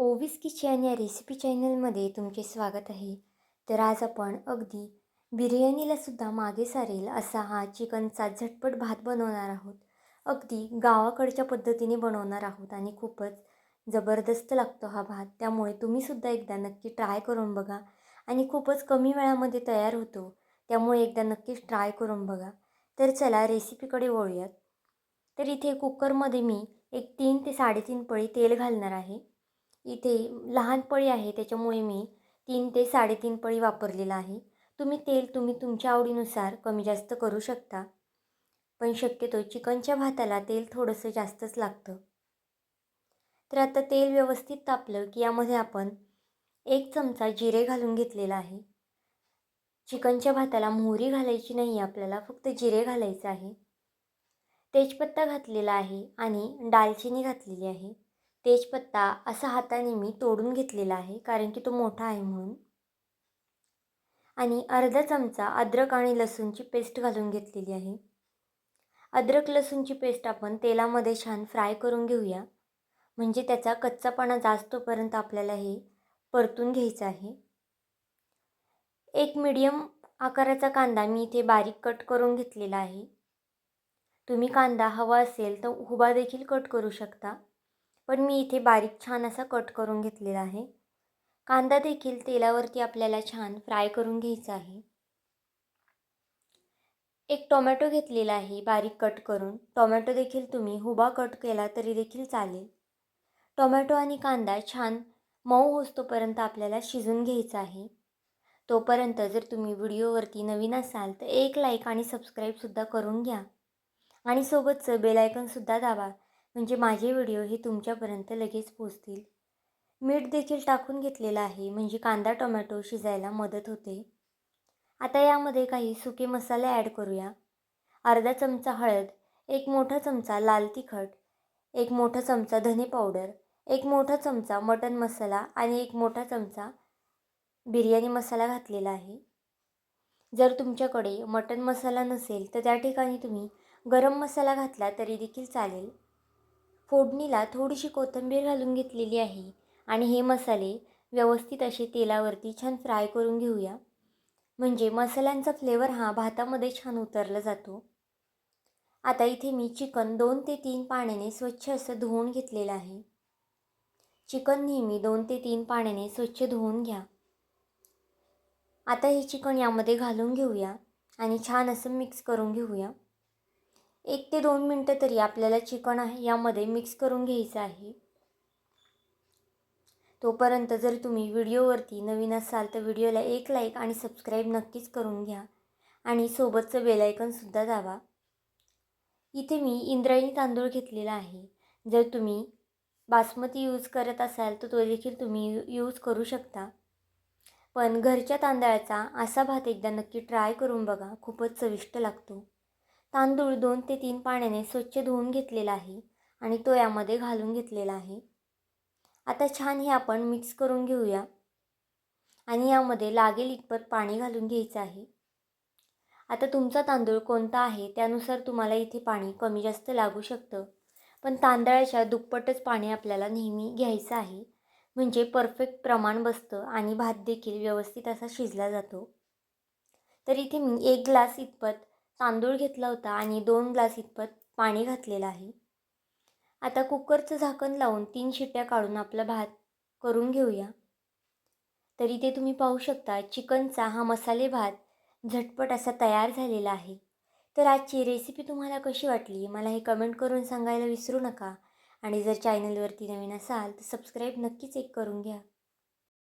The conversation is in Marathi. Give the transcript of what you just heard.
ओवीस किचन या रेसिपी चॅनलमध्ये तुमचे स्वागत आहे. तर आज आपण अगदी बिर्याणीलासुद्धा मागे सारेल असा हा चिकनचा झटपट भात बनवणार आहोत. अगदी गावाकडच्या पद्धतीने बनवणार आहोत आणि खूपच जबरदस्त लागतो हा भात. त्यामुळे तुम्हीसुद्धा एकदा नक्की ट्राय करून बघा. आणि खूपच कमी वेळामध्ये तयार होतो. त्यामुळे एकदा नक्कीच ट्राय करून बघा. तर चला रेसिपीकडे वळूयात. तर इथे कुकरमध्ये मी एक तीन ते साडेतीन पळी तेल घालणार आहे. इथे लहान पळी आहे त्याच्यामुळे मी तीन ते साडेतीन पळी वापरलेलं आहे. तुम्ही तेल तुम्ही तुमच्या आवडीनुसार कमी जास्त करू शकता पण शक्यतो चिकनच्या भाताला तेल थोडंसं जास्तच लागतं. तर आता तेल व्यवस्थित तापलं की यामध्ये आपण एक चमचा जिरे घालून घेतलेला आहे. चिकनच्या भाताला मोहरी घालायची नाही आपल्याला फक्त जिरे घालायचं आहे. तेजपत्ता घातलेला आहे आणि दालचिनी घातलेली आहे. तेजपत्ता असा हाताने मी तोडून घेतलेला आहे कारण की तो मोठा आहे म्हणून. आणि अर्धा चमचा अद्रक आणि लसूणची पेस्ट घालून घेतलेली आहे. अद्रक लसूणची पेस्ट आपण तेलामध्ये छान फ्राय करून घेऊया. म्हणजे त्याचा कच्चापणा जास्तपर्यंत आपल्याला हे परतून घ्यायचं आहे. एक मीडियम आकाराचा कांदा मी इथे बारीक कट करून घेतलेला आहे. तुम्ही कांदा हवा असेल तर उभा देखील कट करू शकता. पण मी इथे बारीक छान असा कट करून घेतलेला आहे. कांदा देखील तेलावरती आपल्याला छान फ्राय करून घ्यायचा आहे. एक टोमॅटो घेतलेला आहे बारीक कट करून. टोमॅटो देखील तुम्ही हुबा कट केला तरी देखील चालेल. टोमॅटो आणि कांदा छान मऊ होतोपर्यंत आपल्याला शिजून घ्यायचा आहे. तोपर्यंत जर तुम्ही व्हिडिओवरती नवीन असाल तर एक लाईक आणि सबस्क्राईबसुद्धा करून घ्या. आणि सोबतचं बेलायकनसुद्धा दाबा. म्हणजे माझे व्हिडिओ हे तुमच्यापर्यंत लगेच पोचतील मीठ देखील टाकून घेतलेलं आहे म्हणजे कांदा टोमॅटो शिजायला मदत होते. आता यामध्ये काही सुके मसाले ॲड करूया. अर्धा चमचा हळद एक मोठा चमचा लाल तिखट एक मोठा चमचा धने पावडर एक मोठा चमचा मटन मसाला आणि एक मोठा चमचा बिर्याणी मसाला घातलेला आहे. जर तुमच्याकडे मटन मसाला नसेल तर त्या ठिकाणी तुम्ही गरम मसाला घातला तरी देखील चालेल. फोडणीला थोडीशी कोथिंबीर घालून घेतलेली आहे. आणि हे मसाले व्यवस्थित असे तेलावरती छान फ्राय करून घेऊया. म्हणजे मसाल्यांचा फ्लेवर हा भातामध्ये छान उतरला जातो. आता इथे मी चिकन दोन ते तीन पाण्याने स्वच्छ असं धुवून घेतलेलं आहे. चिकन नेहमी दोन ते तीन पाण्याने स्वच्छ धुवून घ्या. आता हे चिकन यामध्ये घालून घेऊया आणि छान असं मिक्स करून घेऊया. एक ते दोन मिनटं तरी आपल्याला चिकन आहे यामध्ये मिक्स करून घ्यायचं आहे. तोपर्यंत जर तुम्ही व्हिडिओवरती नवीन असाल तर व्हिडिओला एक लाईक आणि सबस्क्राईब नक्कीच करून घ्या. आणि सोबतचं बेलायकनसुद्धा दाबा. इथे मी इंद्रायणी तांदूळ घेतलेला आहे. जर तुम्ही बासमती यूज करत असाल तर तो देखील तुम्ही यूज करू शकता. पण घरच्या तांदळाचा असा भात एकदा नक्की ट्राय करून बघा खूपच चविष्ट लागतो. तांदूळ दोन ते तीन पाण्याने स्वच्छ धुवून घेतलेला आहे आणि तो यामध्ये घालून घेतलेला आहे. आता छान हे आपण मिक्स करून घेऊया. आणि यामध्ये लागेल इतपत पाणी घालून घ्यायचं आहे. आता तुमचा तांदूळ कोणता आहे त्यानुसार तुम्हाला इथे पाणी कमी जास्त लागू शकतं. पण तांदळाच्या दुप्पटच पाणी आपल्याला नेहमी घ्यायचं आहे. म्हणजे परफेक्ट प्रमाण बसतं आणि भात देखील व्यवस्थित असा शिजला जातो. तर इथे मी एक ग्लास इतपत तांदूळ घेतला होता आणि दोन ग्लास इतपत पाणी घातलेलं आहे. आता कुकरचं झाकण लावून तीन शिट्ट्या काढून आपला भात करून घेऊया. तर इथे तुम्ही पाहू शकता चिकनचा हा मसाले भात झटपट असा तयार झालेला आहे. तर आजची रेसिपी तुम्हाला कशी वाटली मला हे कमेंट करून सांगायला विसरू नका. आणि जर चॅनलवरती नवीन असाल तर सबस्क्राईब नक्कीच एक करून घ्या.